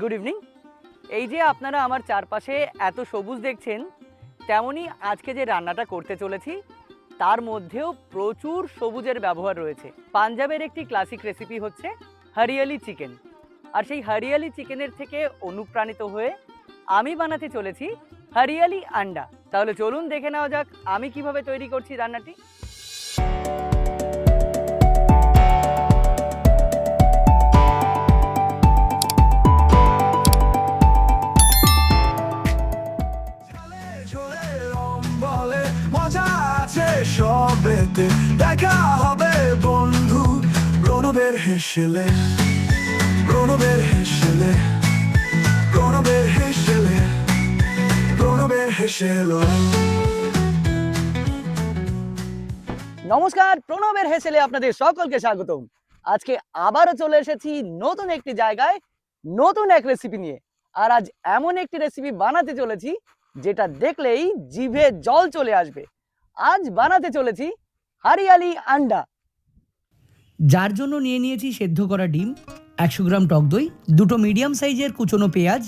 Good evening এই যে আপনারা আমার চারপাশে এত সবুজ দেখছেন তেমনই আজকে যে রান্নাটা করতে চলেছি, তার মধ্যেও প্রচুর সবুজের ব্যবহার রয়েছে। পাঞ্জাবের একটি ক্লাসিক রেসিপি হচ্ছে হরিয়ালি চিকেন। আর সেই হরিয়ালি চিকেনের থেকে অনুপ্রাণিত হয়ে আমি বানাতে চলেছি হরিয়ালি আন্ডা। তাহলে চলুন দেখে নেওয়া যাক আমি কীভাবে তৈরি করছি রান্নাটি। বলে, মজা আছে সবেতে, দেখা হবে বন্ধু। প্রণবের হেসেলে প্রণবের হেসেলে প্রণবের হেসেলে প্রণবের হেসেলো। নমস্কার, প্রণবের হেসেলে আপনাদের সকলকে স্বাগতম। আজকে আবারও চলে এসেছি নতুন একটি জায়গায়, নতুন এক রেসিপি নিয়ে। আর আজ এমন একটি রেসিপি বানাতে চলেছি যেটা দেখলেই জিভে জল চলে আসবে। আজ বানাতে চলেছি হারিয়ালি আন্ডা। যার জন্য নিয়ে নিয়েছি সেদ্ধ করা ডিম, একশো গ্রাম টক দই, দুটো মিডিয়াম সাইজের কুচনো পেঁয়াজ,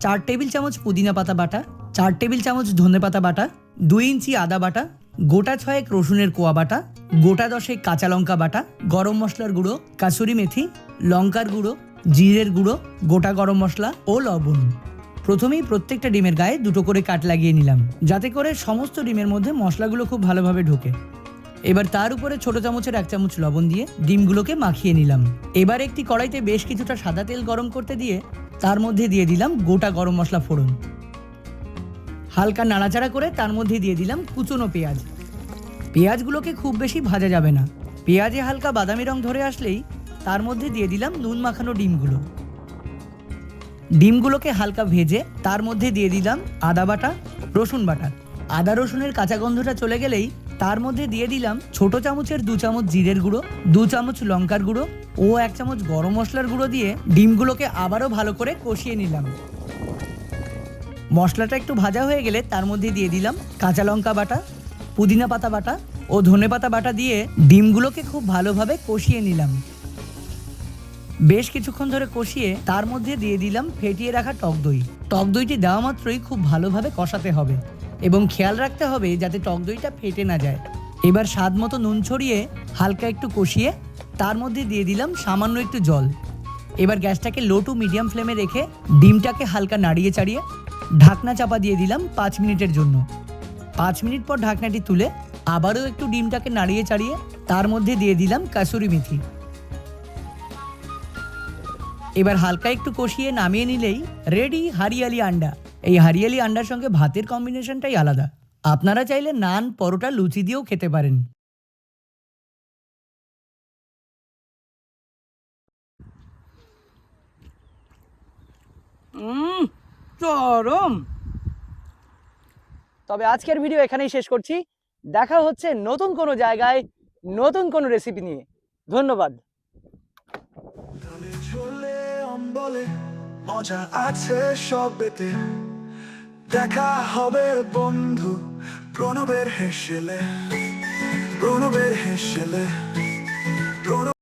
চার টেবিল চামচ পুদিনা পাতা বাটা, চার টেবিল চামচ ধনে পাতা বাটা, দুই ইঞ্চি আদা বাটা, গোটা ছয়েক রসুনের কোয়া বাটা, গোটা দশেক কাঁচা লঙ্কা বাটা, গরম মশলার গুঁড়ো, কাসুরি মেথি, লঙ্কার গুঁড়ো, জিরের গুঁড়ো, গোটা গরম মশলা ও লবণ। প্রথমেই প্রত্যেকটা ডিমের গায়ে দুটো করে কাট লাগিয়ে নিলাম, যাতে করে সমস্ত ডিমের মধ্যে মশলাগুলো খুব ভালোভাবে ঢোকে। এবার তার উপরে ছোট চামচের এক চামচ লবণ দিয়ে ডিমগুলোকে মাখিয়ে নিলাম। এবার একটি কড়াইতে বেশ কিছুটা সাদা তেল গরম করতে দিয়ে তার মধ্যে দিয়ে দিলাম গোটা গরম মশলা ফোড়ন। হালকা নাড়াচাড়া করে তার মধ্যে দিয়ে দিলাম কুচনো পেঁয়াজ। পেঁয়াজগুলোকে খুব বেশি ভাজা যাবে না। পেঁয়াজে হালকা বাদামি রং ধরে আসলেই তার মধ্যে দিয়ে দিলাম নুন মাখানো ডিমগুলো। ডিমগুলোকে হালকা ভেজে তার মধ্যে দিয়ে দিলাম আদা বাটা, রসুন বাটা। আদা রসুনের কাঁচা গন্ধটা চলে গেলেই তার মধ্যে দিয়ে দিলাম ছোট চামচের দু চামচ জিরের গুঁড়ো, দু চামচ লঙ্কার গুঁড়ো ও এক চামচ গরম মশলার গুঁড়ো দিয়ে ডিমগুলোকে আবারও ভালো করে কষিয়ে নিলাম। মশলাটা একটু ভাজা হয়ে গেলে তার মধ্যে দিয়ে দিলাম কাঁচা লঙ্কা বাটা, পুদিনা পাতা বাটা ও ধনে পাতা বাটা দিয়ে ডিমগুলোকে খুব ভালোভাবে কষিয়ে নিলাম। বেশ কিছুক্ষণ ধরে কষিয়ে তার মধ্যে দিয়ে দিলাম ফেটিয়ে রাখা টক দই। টক দইটি দেওয়া মাত্রই খুব ভালোভাবে কষাতে হবে এবং খেয়াল রাখতে হবে যাতে টক দইটা ফেটে না যায়। এবার স্বাদ মতো নুন ছড়িয়ে হালকা একটু কষিয়ে তার মধ্যে দিয়ে দিলাম সামান্য একটু জল। এবার গ্যাসটাকে লো টু মিডিয়াম ফ্লেমে রেখে ডিমটাকে হালকা নাড়িয়ে চাড়িয়ে ঢাকনা চাপা দিয়ে দিলাম পাঁচ মিনিটের জন্য। পাঁচ মিনিট পর ঢাকনাটি তুলে আবারও একটু ডিমটাকে নাড়িয়ে চাড়িয়ে তার মধ্যে দিয়ে দিলাম কাসুরি মেথি। এবার হালকা একটু কষিয়ে নামিয়ে নিলেই রেডি হারিয়ালি আন্ডা। এই হারিয়ালি আন্ডার সঙ্গে ভাতের কম্বিনেশনটাই আলাদা। আপনারা চাইলে নান পরোটা লুচি দিয়েও খেতে পারেন। উম, চরম। তবে আজকের ভিডিও এখানেই শেষ করছি। দেখা হচ্ছে নতুন কোনো জায়গায় নতুন কোনো রেসিপি নিয়ে। ধন্যবাদ। অম্বলে মজা আছে সবেতে। দেখা হবে বন্ধু প্রণবের হেসেলে প্রণবের হেসেলে